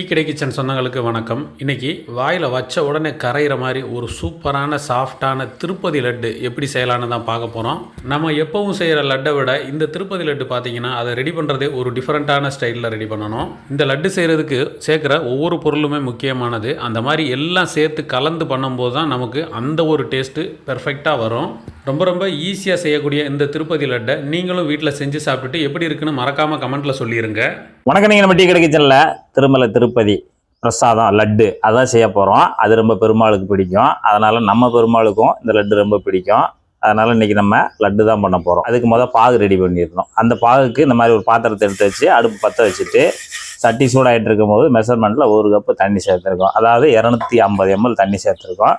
Tea கடை kitchen சொந்தங்களுக்கு வணக்கம். இன்னைக்கு வாயில் வச்ச உடனே கரையிற மாதிரி ஒரு சூப்பரான சாஃப்டான திருப்பதி லட்டு எப்படி செய்யலான்னு தான் பார்க்க போகிறோம் நம்ம எப்பவும் செய்கிற லட்டை விட இந்த திருப்பதி லட்டு பார்த்தீங்கன்னா அதை ரெடி பண்ணுறதே ஒரு டிஃப்ரெண்ட்டான ஸ்டைலில் ரெடி பண்ணணும். இந்த லட்டு செய்கிறதுக்கு சேர்க்குற ஒவ்வொரு பொருளுமே முக்கியமானது. அந்த மாதிரி எல்லாம் சேர்த்து கலந்து பண்ணும்போது தான் நமக்கு அந்த ஒரு டேஸ்ட்டு பெர்ஃபெக்டாக வரும். ரொம்ப ரொம்ப ஈஸியாக செய்யக்கூடிய இந்த திருப்பதி லட்டை நீங்களும் வீட்டில் செஞ்சு சாப்பிட்டுட்டு எப்படி இருக்குன்னு மறக்காமல் கமெண்ட்டில் சொல்லிடுங்க வணக்கம் நீங்கள் நம்ம டீ கடை திருமலை திருப்பதி பிரசாதம் லட்டு அதான் செய்ய போகிறோம் அது ரொம்ப பெருமாளுக்கு பிடிக்கும். அதனால் நம்ம பெருமாளுக்கும் இந்த லட்டு ரொம்ப பிடிக்கும். அதனால் இன்றைக்கி நம்ம லட்டு தான் பண்ண போகிறோம் அதுக்கு முதல் பாகு ரெடி பண்ணிடணும். அந்த பாகுக்கு இந்த மாதிரி ஒரு பாத்திரத்தை எடுத்து வச்சு அடுப்பு பற்ற வச்சுட்டு சட்டி சூடாகிட்டு இருக்கும்போது மெஷர்மெண்ட்டில் ஒரு கப்பு தண்ணி சேர்த்துருக்கோம். அதாவது இரநூத்தி ஐம்பது எம்எல் தண்ணி சேர்த்துருக்கோம்.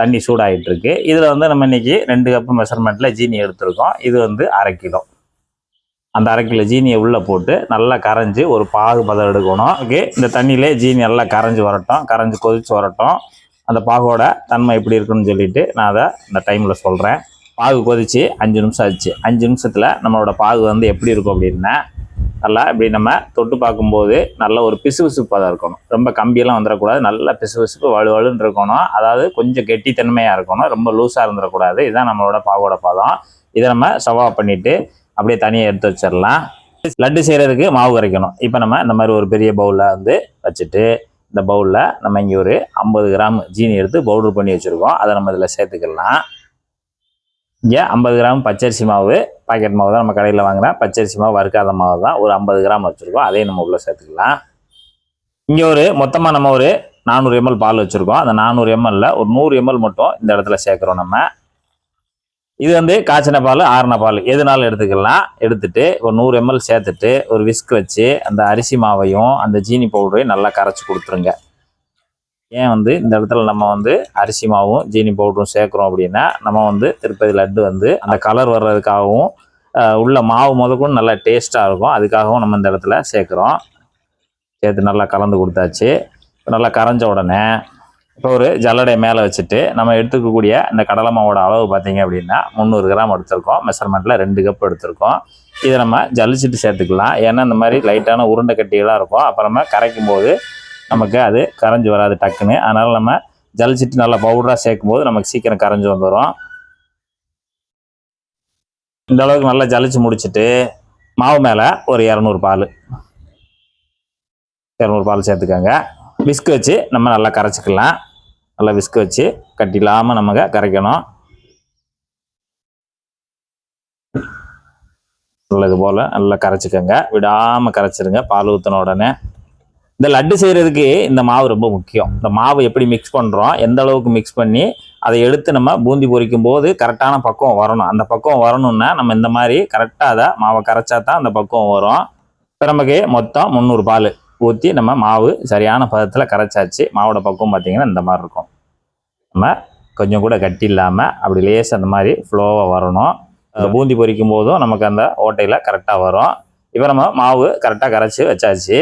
தண்ணி சூடாகிட்டு இருக்கு இதில் வந்து நம்ம இன்னைக்கு ரெண்டு கப்பு மெஷர்மெண்ட்டில் ஜீனி எடுத்திருக்கோம். இது வந்து அரை கிலோ. அந்த அரை கிலோ ஜீனியை உள்ளே போட்டு நல்லா கரைஞ்சி ஒரு பாகு பதம் எடுக்கணும். ஓகே இந்த தண்ணியிலே ஜீனி நல்லா கரைஞ்சி வரட்டும். கரைஞ்சி கொதிச்சு வரட்டும். அந்த பாகோட தன்மை எப்படி இருக்குன்னு சொல்லிட்டு நான் அதை இந்த டைமில் சொல்கிறேன் பாகு கொதிச்சு அஞ்சு நிமிஷம் ஆச்சு. அஞ்சு நிமிஷத்தில் நம்மளோட பாகு வந்து எப்படி இருக்கும் அப்படின்னா நல்லா இப்படி நம்ம தொட்டு பார்க்கும்போது நல்ல ஒரு பிசுபிசுப்பு பதம் இருக்கணும். ரொம்ப கம்பியெல்லாம் வந்துடக்கூடாது நல்ல பிசுபிசுப்பு வலுவலுன்னு இருக்கணும். அதாவது கொஞ்சம் கெட்டித்தன்மையாக இருக்கணும். ரொம்ப லூஸாக இருந்துடக்கூடாது இதுதான் நம்மளோட பாகோட பதம். இதை நம்ம செவ்வா பண்ணிவிட்டு அப்படியே தனியாக எடுத்து வச்சிடலாம். லட்டு செய்கிறதுக்கு மாவு கரைக்கணும். இப்போ நம்ம இந்த மாதிரி ஒரு பெரிய பவுலில் வந்து வச்சுட்டு இந்த பவுலில் நம்ம இங்கே ஒரு ஐம்பது கிராம் ஜீனி எடுத்து பவுடர் பண்ணி வச்சுருக்கோம். அதை நம்ம இதில் சேர்த்துக்கலாம். இங்கே ஐம்பது கிராம் பச்சரிசி மாவு பாக்கெட் மாவு தான் நம்ம கடையில் வாங்கினா பச்சரிசி மாவு வறுக்காத மாவு தான். ஒரு ஐம்பது கிராம் வச்சுருக்கோம். அதையும் நம்ம உள்ளே சேர்த்துக்கலாம். இங்கே ஒரு மொத்தமாக நம்ம ஒரு நானூறு எம்எல் பால் வச்சுருக்கோம். அந்த நானூறு எம்எல்ல ஒரு நூறு எம்எல் மட்டும் இந்த இடத்துல சேர்க்குறோம் நம்ம. இது வந்து காய்ச்சின பால் ஆறின பால் எதுனாலும் எடுத்துக்கலாம். எடுத்துட்டு ஒரு நூறு எம்எல் சேர்த்துட்டு ஒரு விஸ்க் வச்சு அந்த அரிசி மாவையும் அந்த ஜீனி பவுடரையும் நல்லா கரைச்சி கொடுத்துருங்க. ஏன் வந்து இந்த இடத்துல நம்ம வந்து அரிசி மாவும் ஜீனி பவுடரும் சேர்க்குறோம் அப்படின்னா நம்ம வந்து திருப்பதி லட்டு வந்து அந்த கலர் வர்றதுக்காகவும் உள்ள மாவு முதற்கொண்டு நல்லா டேஸ்ட்டாக இருக்கும். அதுக்காகவும் நம்ம இந்த இடத்துல சேர்க்குறோம். சேர்த்து நல்லா கலந்து கொடுத்தாச்சு. நல்லா கரைஞ்ச உடனே இப்போ ஒரு ஜல்லடை மேலே வச்சுட்டு நம்ம எடுத்துக்கக்கூடிய இந்த கடலை மாவோட அளவு பார்த்தீங்க அப்படின்னா முந்நூறு கிராம் எடுத்திருக்கோம். மெஷர்மெண்ட்டில் ரெண்டு கப் எடுத்திருக்கோம். இதை நம்ம ஜலிச்சுட்டு சேர்த்துக்கலாம். ஏன்னா இந்த மாதிரி லைட்டான உருண்டை கட்டிகளாக இருக்கும். அப்புறமா கரைக்கும் போது நமக்கு அது கரைஞ்சி வராது டக்குன்னு. அதனால் நம்ம ஜலிச்சிட்டு நல்லா பவுடராக சேர்க்கும் போது நமக்கு சீக்கிரம் கரைஞ்சி வந்துடும் இந்த அளவுக்கு நல்லா ஜலிச்சு முடிச்சுட்டு மாவு மேலே ஒரு இரநூறு பால். இரநூறு பால் சேர்த்துக்கோங்க. விஸ்க் வச்சு நம்ம நல்லா கரைச்சிக்கலாம். நல்லா விஸ்க் வச்சு கட்டிலாமல் நமக்கு கரைக்கணும். நல்லது போல் நல்லா கரைச்சிக்கோங்க. விடாமல் கரைச்சிருங்க. பால் ஊற்றின உடனே. இந்த லட்டு செய்கிறதுக்கு இந்த மாவு ரொம்ப முக்கியம். இந்த மாவு எப்படி மிக்ஸ் பண்ணுறோம் எந்த அளவுக்கு மிக்ஸ் பண்ணி அதை எடுத்து நம்ம பூந்தி பொரிக்கும் போது கரெக்டான பக்குவம் வரணும். அந்த பக்குவம் வரணும்னா நம்ம இந்த மாதிரி கரெக்டாக அதை மாவை கரைச்சா தான் அந்த பக்குவம் வரும். இப்போ நமக்கு மொத்தம் முந்நூறு பால் ஊற்றி நம்ம மாவு சரியான பதத்தில் கரைச்சாச்சு. மாவோட பக்குவம் பார்த்திங்கன்னா இந்த மாதிரி இருக்கும். நம்ம கொஞ்சம் கூட கட்டி இல்லாமல் அப்படி லேஸ் அந்த மாதிரி ஃப்ளோவாக வரணும். அந்த பூந்தி பொரிக்கும் போதும் நமக்கு அந்த ஓட்டையில் கரெக்டாக வரும். இப்போ நம்ம மாவு கரெக்டாக கரைச்சி வச்சாச்சு.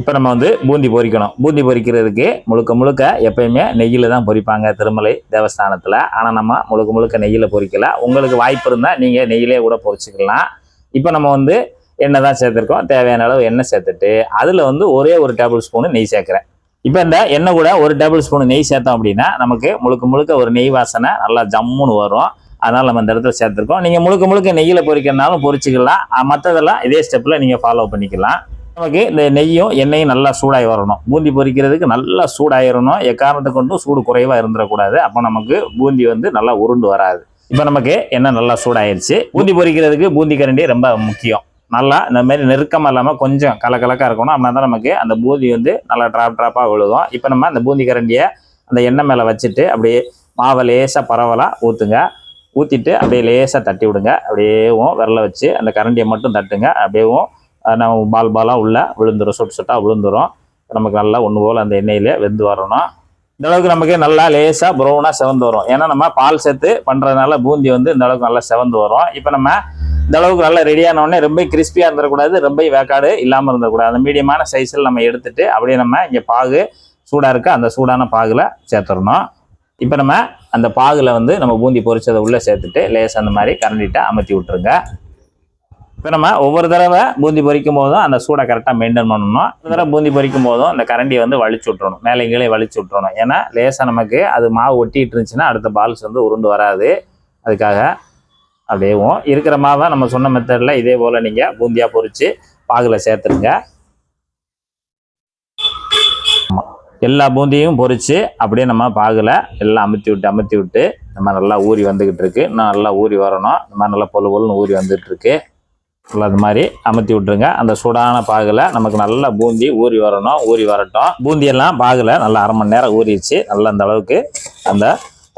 இப்போ நம்ம வந்து பூந்தி பொரிக்கணும் பூந்தி பொரிக்கிறதுக்கு முழுக்க முழுக்க எப்பயுமே நெய்யில் தான் பொரிப்பாங்க திருமலை தேவஸ்தானத்தில். ஆனால் நம்ம முழுக்க முழுக்க நெய்யில் பொரிக்கல உங்களுக்கு வாய்ப்பு இருந்தால் நீங்கள் நெய்யிலே கூட பொறிச்சிக்கலாம். இப்போ நம்ம வந்து எண்ணெய் தான் சேர்த்துருக்கோம். தேவையான அளவு எண்ணெய் சேர்த்துட்டு அதில் வந்து ஒரே ஒரு டேபிள் ஸ்பூனு நெய் சேர்க்குறேன். இப்போ இந்த எண்ணெய் கூட ஒரு டேபிள் ஸ்பூன் நெய் சேர்த்தோம் அப்படின்னா நமக்கு முழுக்க முழுக்க ஒரு நெய் வாசனை நல்லா ஜம்முன்னு வரும். அதனால் நம்ம இந்த இடத்துல சேர்த்துருக்கோம். நீங்கள் முழுக்க முழுக்க நெய்யில் பொரிக்கிறனாலும் பொறிச்சிக்கலாம். மற்றதெல்லாம் இதே ஸ்டெப்பில் நீங்கள் ஃபாலோ பண்ணிக்கலாம். நமக்கு இந்த நெய்யும் எண்ணெயும் நல்லா சூடாகி வரணும். பூந்தி பொரிக்கிறதுக்கு நல்லா சூடாயிரணும். எக்காரணத்தை கொண்டும் சூடு குறைவாக இருந்துடக்கூடாது அப்போ நமக்கு பூந்தி வந்து நல்லா உருண்டு வராது. இப்போ நமக்கு எண்ணெய் நல்லா சூடாயிருச்சு. பூந்தி பொரிக்கிறதுக்கு பூந்தி கரண்டி ரொம்ப முக்கியம். நல்லா இந்த மாதிரி நெருக்கமாக இல்லாமல் கொஞ்சம் கலக்கலக்காக இருக்கணும். அப்படின்னா தான் நமக்கு அந்த பூந்தி வந்து நல்லா ட்ராப் ட்ராப்பாக விழுகும். இப்போ நம்ம அந்த பூந்தி கரண்டியை அந்த எண்ணெய் மேலே வச்சுட்டு அப்படியே மாவை லேசாக பரவலாக ஊற்றுங்க ஊற்றிட்டு அப்படியே லேசாக தட்டி விடுங்க. அப்படியேவும் விரல வச்சு அந்த கரண்டியை மட்டும் தட்டுங்க. அப்படியேவும் நம்ம பால் பாலாக உள்ளே விழுந்துரும் சொட்டு சொட்டாக விழுந்துரும். நமக்கு நல்லா ஒன்று போல் அந்த எண்ணெயிலே வெந்து வரணும். இந்த அளவுக்கு நமக்கு நல்லா லேசாக ப்ரௌனாக செவந்து வரும். ஏன்னா நம்ம பால் சேர்த்து பண்ணுறதுனால பூந்தி வந்து இந்த அளவுக்கு நல்லா செவந்து வரும். இப்போ நம்ம இந்த அளவுக்கு நல்லா ரெடியானோடனே ரொம்ப கிறிஸ்பியாக இருந்துடக்கூடாது ரொம்ப வேக்காடு இல்லாமல் இருந்துடக்கூடாது அந்த மீடியமான சைஸில் நம்ம எடுத்துட்டு அப்படியே நம்ம இங்கே பாகு சூடாக இருக்க அந்த சூடான பாகில் சேர்த்துடணும் இப்போ நம்ம அந்த பாகில் வந்து நம்ம பூந்தி பொரிச்சதை உள்ளே சேர்த்துட்டு லேசாக அந்த மாதிரி கரண்டிட்ட அமர்த்தி விட்டுருங்க. இப்போ நம்ம ஒவ்வொரு தடவை பூந்தி பொறிக்கும் போதும் அந்த சூடை கரெக்டாக மெயின்டைன் பண்ணணும். ஒரு தடவை பூந்தி பொறிக்கும் போதும் அந்த கரண்டியை வந்து வலிச்சு விட்றணும் மேலே கீழே வலிச்சு விட்றணும் ஏன்னா லேசாக நமக்கு அது மாவு ஒட்டிகிட்டு இருந்துச்சுன்னா அடுத்த பால்ஸ் வந்து உருண்டு வராது. அதுக்காக அப்படியேவும் இருக்கிற மாவை நம்ம சொன்ன மெத்தடில் இதே போல் நீங்கள் பூந்தியாக பொரித்து பாகில் சேர்த்துருங்க. எல்லா பூந்தியும் பொரித்து அப்படியே நம்ம பாகில் எல்லாம் அமுத்தி விட்டு அமுத்தி விட்டு நம்ம நல்லா ஊறி வந்துக்கிட்டு இருக்கு. இன்னும் நல்லா ஊறி வரணும். இந்த மாதிரி நல்லா பொழு பொழுன்னு ஊறி வந்துட்டு இருக்கு. அது மாதிரி அமுத்தி விட்டுருங்க. அந்த சூடான பாகில் நமக்கு நல்லா பூந்தி ஊறி வரணும் ஊறி வரட்டும். பூந்தியெல்லாம் பாகில் நல்லா அரை மணி நேரம் ஊறிடுச்சு. நல்லா அந்த அளவுக்கு அந்த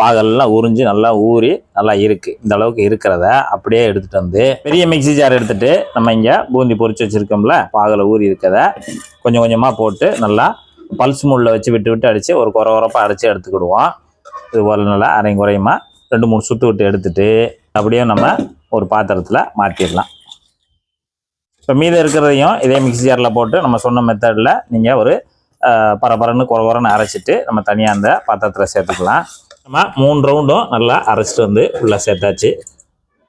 பாகெல்லாம் உறிஞ்சு நல்லா ஊறி நல்லா இருக்குது இந்த அளவுக்கு இருக்கிறத அப்படியே எடுத்துகிட்டு வந்து பெரிய மிக்ஸி ஜார் எடுத்துகிட்டு நம்ம இங்கே பூந்தி பொறிச்சு வச்சுருக்கோம்ல பாகில் ஊறி இருக்கிறத கொஞ்சம் கொஞ்சமாக போட்டு நல்லா பல்ஸ் மூடில் வச்சு விட்டு விட்டு அடித்து ஒரு குறை குறப்பாக அடித்து எடுத்துக்கிடுவோம். இது போல் நல்லா அரையும் குறையுமா ரெண்டு மூணு சுற்று விட்டு எடுத்துகிட்டு அப்படியே நம்ம ஒரு பாத்திரத்தில் மாற்றிடலாம் இப்போ மீதம் இருக்கிறதையும் இதே மிக்ஸி ஜாரில் போட்டு நம்ம சொன்ன மெத்தடில் நீங்கள் ஒரு பரபரன்னு குறை குறைன்னு அரைச்சிட்டு நம்ம தனியாக அந்த பாத்திரத்தில் சேர்த்துக்கலாம். நம்ம மூணு ரவுண்டும் நல்லா அரைச்சிட்டு வந்து உள்ளே சேர்த்தாச்சு.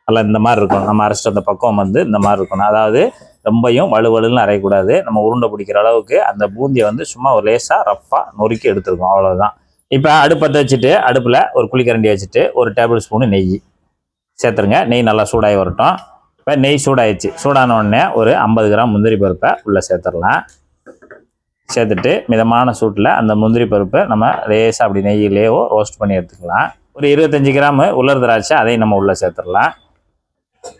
நல்லா இந்த மாதிரி இருக்கணும். நம்ம அரைச்சிட்டு வந்த பக்கம் வந்து இந்த மாதிரி இருக்கணும். அதாவது ரொம்பையும் வலுவலுன்னு அரையக்கூடாது. நம்ம உருண்டை பிடிக்கிற அளவுக்கு அந்த பூந்தியை வந்து சும்மா ஒரு லேசாக ரஃப்பாக நொறுக்கி எடுத்துருக்கோம். அவ்வளோதான் இப்போ அடுப்பத்தை வச்சுட்டு அடுப்பில் ஒரு குழிக்கரண்டி வச்சுட்டு ஒரு டேபிள் ஸ்பூனு நெய். சேர்த்துருங்க. நெய் நல்லா சூடாகி வரட்டும். இப்போ நெய் சூடாயிடுச்சு. சூடான உடனே ஒரு ஐம்பது கிராம் முந்திரி பருப்பை உள்ளே சேர்த்துடலாம். சேர்த்துட்டு மிதமான சூட்டில் அந்த முந்திரி பருப்பை நம்ம லேசாக அப்படி நெய்யிலேயோ ரோஸ்ட் பண்ணி எடுத்துக்கலாம். ஒரு இருபத்தஞ்சி கிராம் உலர் திராட்சை அதையும் நம்ம உள்ளே சேர்த்துடலாம்.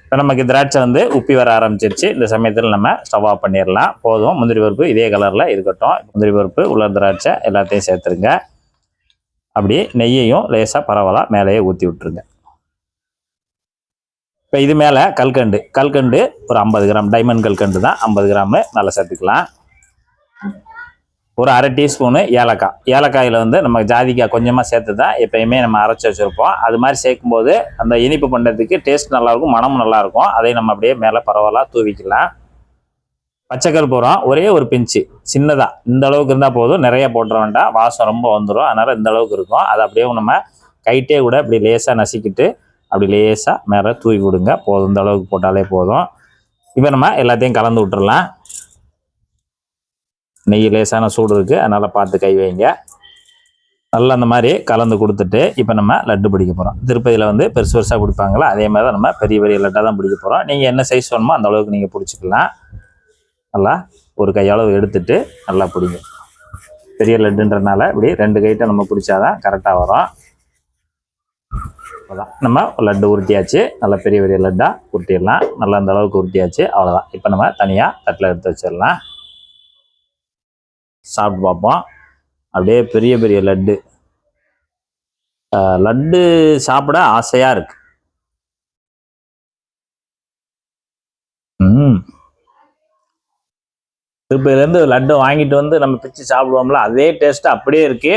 இப்போ நமக்கு திராட்சை வந்து உப்பி வர ஆரம்பிச்சிருச்சு. இந்த சமயத்தில் நம்ம ஸ்டவ் ஆஃப் பண்ணிடலாம். போதும். முந்திரி பருப்பு இதே கலரில் இருக்கட்டும். முந்திரி பருப்பு உலர் திராட்சை எல்லாத்தையும் சேர்த்துருங்க. அப்படியே நெய்யையும் லேசாக பரவலாக மேலேயே ஊற்றி விட்டுருங்க. இப்போ இது மேலே கல்கண்டு. கல்கண்டு ஒரு ஐம்பது கிராம். டைமண்ட் கல்கண்டு தான். ஐம்பது கிராமு நல்லா சேர்த்துக்கலாம். ஒரு அரை டீஸ்பூனு ஏலக்காய். ஏலக்காயில் வந்து நம்ம ஜாதிக்காய் கொஞ்சமாக சேர்த்து தான் எப்பயுமே நம்ம அரைச்சி வச்சுருப்போம். அது மாதிரி சேர்க்கும்போது அந்த இனிப்பு பண்ணுறதுக்கு டேஸ்ட் நல்லாயிருக்கும் மனமும் நல்லாயிருக்கும். அதை நம்ம அப்படியே மேலே பரவாயில்ல தூவிக்கலாம். பச்சைக்கல் போகிறோம் ஒரே ஒரு பிஞ்சு சின்னதாக இந்த அளவுக்கு இருந்தால் போதும். நிறைய போட்டுற வேண்டாம். வாசம் ரொம்ப வந்துடும் அதனால் இந்த அளவுக்கு இருக்கும். அதை அப்படியே நம்ம கைட்டே கூட இப்படி லேசாக நசுக்கிட்டு அப்படி லேசாக மேலே தூவி விடுங்க. போதும். இந்த அளவுக்கு போட்டாலே போதும். இப்போ நம்ம எல்லாத்தையும் கலந்து விட்டுறலாம். நெய் லேசான சூடு இருக்குது அதனால் பார்த்து கை வைங்க. நல்லா அந்த மாதிரி கலந்து கொடுத்துட்டு இப்போ நம்ம லட்டு பிடிக்க போகிறோம் திருப்பதியில் வந்து பெருசு பெருசாக பிடிப்பாங்களா? அதே மாதிரி தான் நம்ம பெரிய பெரிய லட்டாக தான் பிடிக்க போகிறோம் நீங்கள் என்ன சைஸ் வேணுமோ அந்த அளவுக்கு நீங்கள் பிடிச்சிக்கலாம். நல்லா ஒரு கையளவு எடுத்துட்டு நல்லா பிடிங்க. பெரிய லட்டுன்றனால இப்படி ரெண்டு கைட்ட நம்ம பிடிச்சாதான் கரெக்டாக வரும். அவ்வளோதான் நம்ம லட்டு உருட்டியாச்சு. நல்லா பெரிய பெரிய லட்டாக உருட்டிடலாம். நல்லா அந்த அளவுக்கு உருட்டியாச்சு. அவ்வளோதான் இப்போ நம்ம தனியாக தட்டில் எடுத்து வச்சிடலாம். சாப்பிட்டு பார்ப்போம். அப்படியே பெரிய பெரிய லட்டு. லட்டு சாப்பிட ஆசையாக இருக்கு. ம் திருப்பதிலேருந்து லட்டு வாங்கிட்டு வந்து நம்ம பிச்சு சாப்பிடுவோம்ல அதே டேஸ்ட் அப்படியே இருக்கு.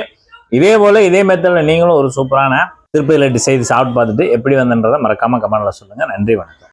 இதே போல இதே மெத்தடில் நீங்களும் ஒரு சூப்பரான திருப்பதியில் செய்து சாப்பிட்டு பார்த்துட்டு எப்படி வந்துன்றதை மறக்காமல் கமெண்டில் சொல்லுங்க. நன்றி வணக்கம்.